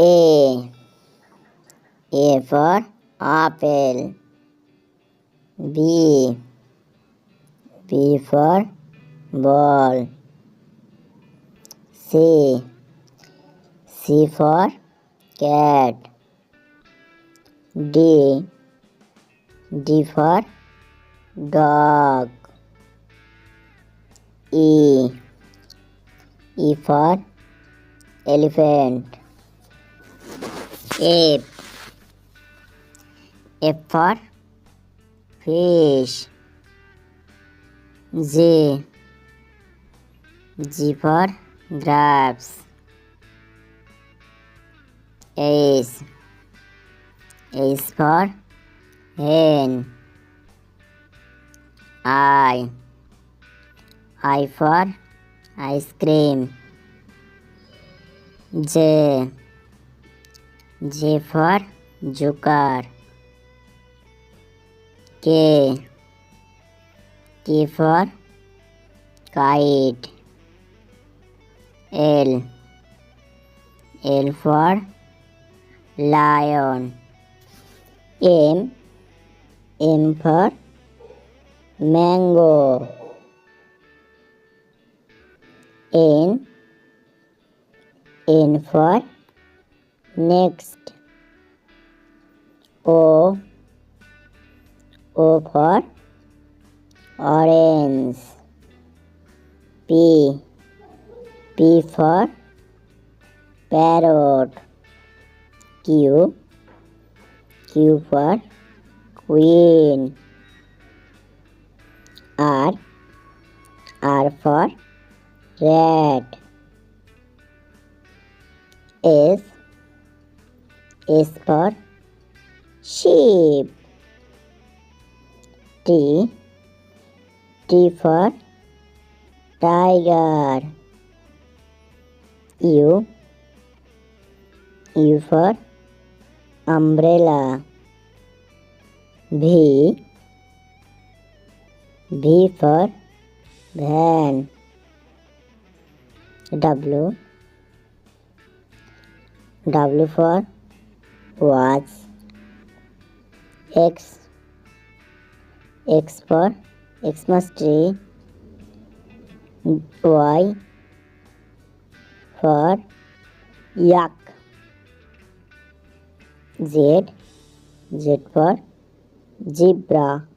A. A for apple. B. B for ball. C. C for cat. D. D for dog. E. E for elephant. F F for fish G G for grapes H H for hen I I for ice cream J J for Joker. K for Kite. L for Lion. M for Mango. N for next o o for orange p p for parrot q q for queen r r for red. S for sheep. T. T for tiger. U. U for umbrella. V. V for van. W. W for was X. X for Xmas tree. Y for yak. Z. Z for zebra.